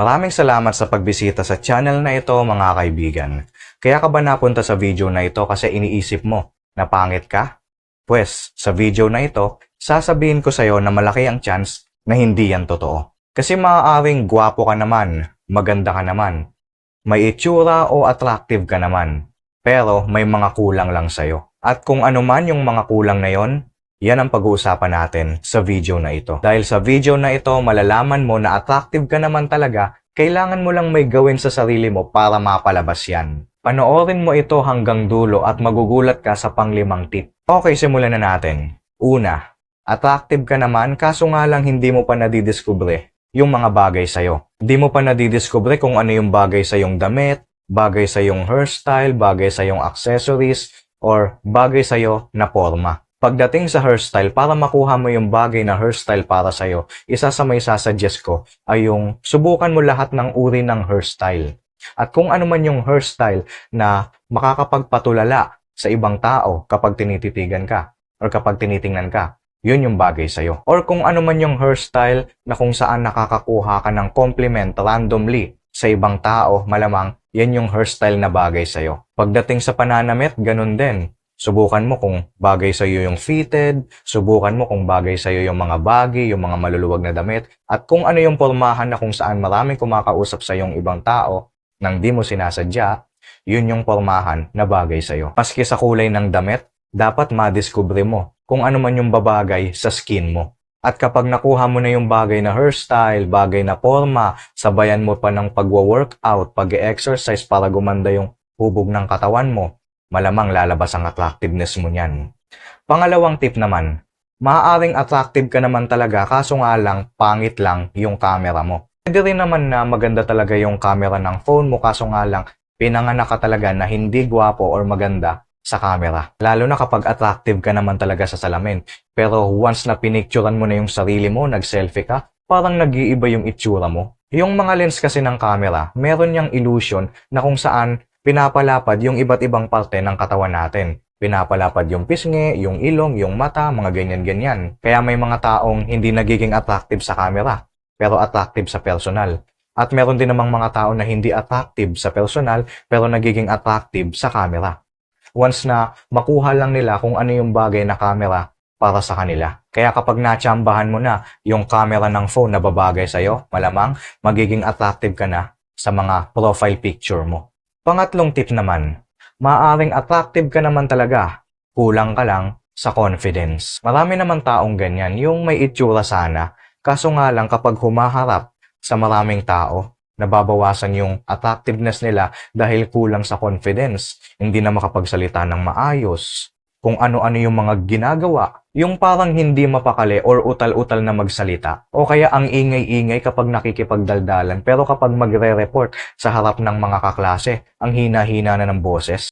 Maraming salamat sa pagbisita sa channel na ito mga kaibigan. Kaya ka ba napunta sa video na ito kasi iniisip mo na pangit ka? Pwes, sa video na ito, sasabihin ko sa'yo na malaki ang chance na hindi yan totoo. Kasi maaaring gwapo ka naman, maganda ka naman, may itsura o attractive ka naman, pero may mga kulang lang sa'yo. At kung ano man yung mga kulang na yon, yan ang pag-uusapan natin sa video na ito. Dahil sa video na ito, malalaman mo na attractive ka naman talaga, kailangan mo lang may gawin sa sarili mo para mapalabas yan. Panoorin mo ito hanggang dulo at magugulat ka sa panglimang tip. Okay, simulan na natin. Una, attractive ka naman kaso nga lang hindi mo pa nadidiskubre yung mga bagay sa'yo. Hindi mo pa nadidiskubre kung ano yung bagay sa yung damit, bagay sa yung hairstyle, bagay sa yung accessories, or bagay sa'yo na forma. Pagdating sa hairstyle, para makuha mo yung bagay na hairstyle para sa'yo, isa sa may sasuggest ko ay yung subukan mo lahat ng uri ng hairstyle. At kung ano man yung hairstyle na makakapagpatulala sa ibang tao kapag tinititigan ka or kapag tinitingnan ka, yun yung bagay sa'yo. Or kung ano man yung hairstyle na kung saan nakakakuha ka ng compliment randomly sa ibang tao, malamang yan yung hairstyle na bagay sa'yo. Pagdating sa pananamit, ganun din. Subukan mo kung bagay sa iyo yung fitted, subukan mo kung bagay sa iyo yung mga baggy, yung mga maluluwag na damit, at kung ano yung pormahan na kung saan maraming kumakausap sa yung ibang tao nang di mo sinasadya, yun yung pormahan na bagay sa iyo. Maski sa kulay ng damit, dapat madiskubre mo kung ano man yung babagay sa skin mo. At kapag nakuha mo na yung bagay na hairstyle, bagay na forma, sabayan mo pa ng pagwa-workout, pag-exercise para gumanda yung hubog ng katawan mo, malamang lalabas ang attractiveness mo niyan. Pangalawang tip naman, maaaring attractive ka naman talaga kaso nga lang pangit lang yung camera mo. Pwede rin naman na maganda talaga yung camera ng phone mo kaso nga lang pinanganak ka talaga na hindi gwapo or maganda sa camera. Lalo na kapag attractive ka naman talaga sa salamin. Pero once na pinicturean mo na yung sarili mo, nag-selfie ka, parang nag-iiba yung itsura mo. Yung mga lens kasi ng camera, meron niyang illusion na kung saan pinapalapad yung iba't ibang parte ng katawan natin. Pinapalapad yung pisngi, yung ilong, yung mata, mga ganyan-ganyan. Kaya may mga taong hindi nagiging attractive sa camera, pero attractive sa personal. At meron din namang mga tao na hindi attractive sa personal, pero nagiging attractive sa camera. Once na makuha lang nila kung ano yung bagay na camera para sa kanila. Kaya kapag natsambahan mo na yung camera ng phone na babagay sa'yo, malamang magiging attractive ka na sa mga profile picture mo. Pangatlong tip naman, maaaring attractive ka naman talaga, kulang ka lang sa confidence. Marami naman taong ganyan, yung may itsura sana, kaso nga lang kapag humaharap sa maraming tao, nababawasan yung attractiveness nila dahil kulang sa confidence, hindi na makapagsalita ng maayos, kung ano-ano yung mga ginagawa, yung parang hindi mapakali or utal-utal na magsalita, o kaya ang ingay-ingay kapag nakikipagdaldalan, pero kapag magre-report sa harap ng mga kaklase, ang hina-hina na ng boses.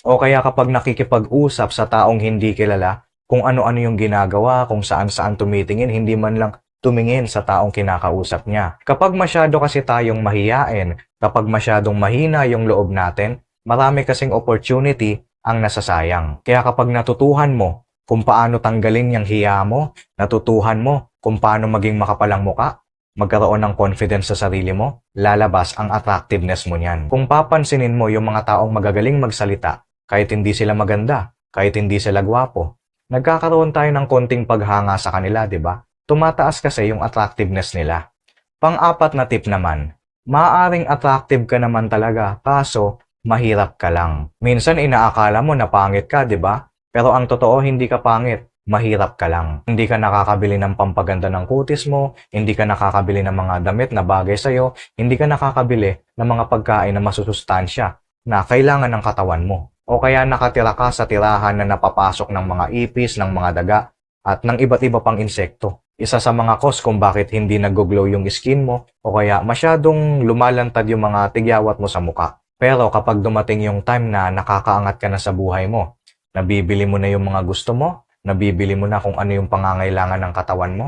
O kaya kapag nakikipag-usap sa taong hindi kilala, kung ano-ano yung ginagawa, kung saan-saan tumitingin, hindi man lang tumingin sa taong kinakausap niya. Kapag masyado kasi tayong mahiyain, kapag masyadong mahina yung loob natin, marami kasing opportunity ang nasasayang. Kaya kapag natutuhan mo kung paano tanggalin yung hiya mo, natutuhan mo kung paano maging makapalang muka, magkaroon ng confidence sa sarili mo, lalabas ang attractiveness mo niyan. Kung papansinin mo yung mga taong magagaling magsalita, kahit hindi sila maganda, kahit hindi sila gwapo, nagkakaroon tayo ng konting paghanga sa kanila, di ba? tumataas kasi yung attractiveness nila. Pang-apat na tip naman, maaaring attractive ka naman talaga, kaso mahirap ka lang. Minsan inaakala mo na pangit ka, di ba? Pero ang totoo, hindi ka pangit. Mahirap ka lang. Hindi ka nakakabili ng pampaganda ng kutis mo, hindi ka nakakabili ng mga damit na bagay sa'yo, hindi ka nakakabili ng mga pagkain na masusustansya na kailangan ng katawan mo. O kaya nakatira ka sa tirahan na napapasok ng mga ipis, ng mga daga, at ng iba't iba pang insekto isa sa mga cause kung bakit hindi nag-glow yung skin mo o kaya masyadong lumalantad yung mga tigyawat mo sa muka. Pero kapag dumating yung time na nakakaangat ka na sa buhay mo, nabibili mo na yung mga gusto mo, nabibili mo na kung ano yung pangangailangan ng katawan mo,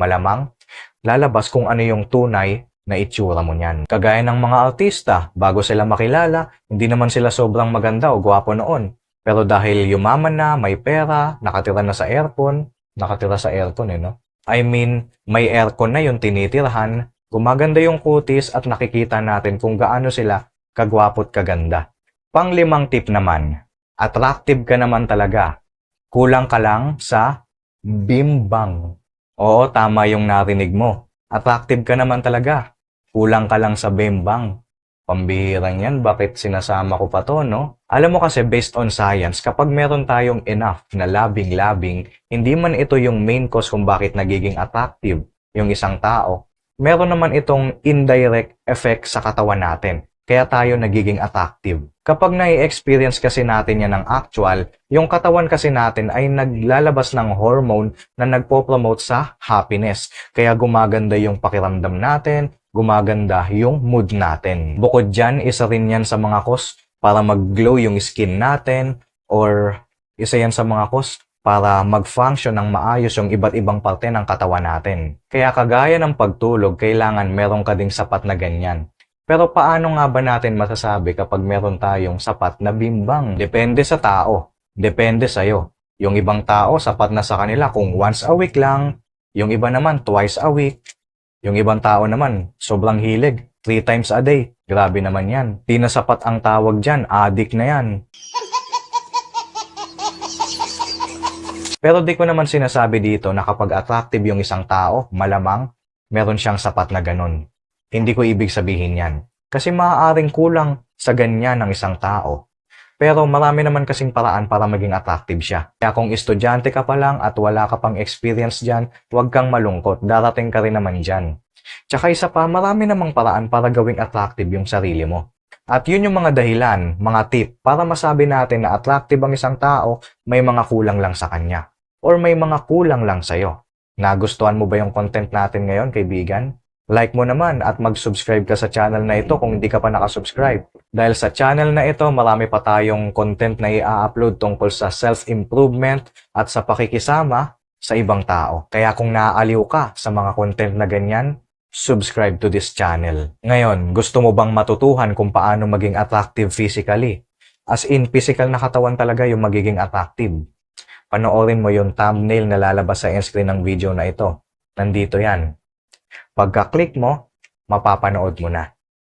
malamang lalabas kung ano yung tunay na itsura mo niyan. Kagaya ng mga artista, bago sila makilala, hindi naman sila sobrang maganda o gwapo noon. Pero dahil yumaman na, may pera, nakatira na sa aircon, nakatira sa aircon eh, no? I mean, may aircon na yung tinitirhan, gumaganda yung kutis at nakikita natin kung gaano sila kagwapot kaganda. Panglimang tip naman, attractive ka naman talaga. Kulang ka lang sa bimbang. Oo, tama yung narinig mo. Attractive ka naman talaga. Kulang ka lang sa bimbang. Pambihirang yan, bakit sinasama ko pa to, no? Alam mo kasi, based on science, kapag meron tayong enough na labing-labing, hindi man ito yung main cause kung bakit nagiging attractive yung isang tao. Meron naman itong indirect effect sa katawan natin. Kaya tayo nagiging attractive. Kapag nai-experience kasi natin yan ng actual, yung katawan kasi natin ay naglalabas ng hormone na nagpo-promote sa happiness. Kaya gumaganda yung pakiramdam natin, gumaganda yung mood natin. Bukod dyan, isa rin yan sa mga cause para mag-glow yung skin natin or isa yan sa mga cause para mag-function ng maayos yung iba't ibang parte ng katawan natin. Kaya kagaya ng pagtulog, kailangan meron ka ding sapat na ganyan. Pero paano nga ba natin masasabi kapag meron tayong sapat na bimbang? Depende sa tao. Depende sa'yo. Yung ibang tao, sapat na sa kanila kung once a week lang. Yung iba naman, twice a week. Yung ibang tao naman, sobrang hilig. Three times a day. Grabe naman yan. Di na sapat ang tawag dyan. Addict na yan. Pero di ko naman sinasabi dito na kapag attractive yung isang tao, malamang meron siyang sapat na ganun. Hindi ko ibig sabihin yan. Kasi maaaring kulang sa ganyan ng isang tao. Pero marami naman kasing paraan para maging attractive siya. Kaya kung estudyante ka pa lang at wala ka pang experience dyan, huwag kang malungkot. Darating ka rin naman dyan. Tsaka isa pa, marami namang paraan para gawing attractive yung sarili mo. At yun yung mga dahilan, mga tip, para masabi natin na attractive ang isang tao, may mga kulang lang sa kanya. Or may mga kulang lang sa'yo. Nagustuhan mo ba yung content natin ngayon, kaibigan? Like mo naman at mag-subscribe ka sa channel na ito kung hindi ka pa nakasubscribe. Dahil sa channel na ito, marami pa tayong content na i-upload tungkol sa self-improvement at sa pakikisama sa ibang tao. Kaya kung naaaliw ka sa mga content na ganyan, subscribe to this channel. Ngayon, gusto mo bang matutuhan kung paano maging attractive physically? As in, physical na katawan talaga yung magiging attractive. Panoorin mo yung thumbnail na lalabas sa screen ng video na ito. Nandito yan. Pagka-click mo, mapapanood mo na.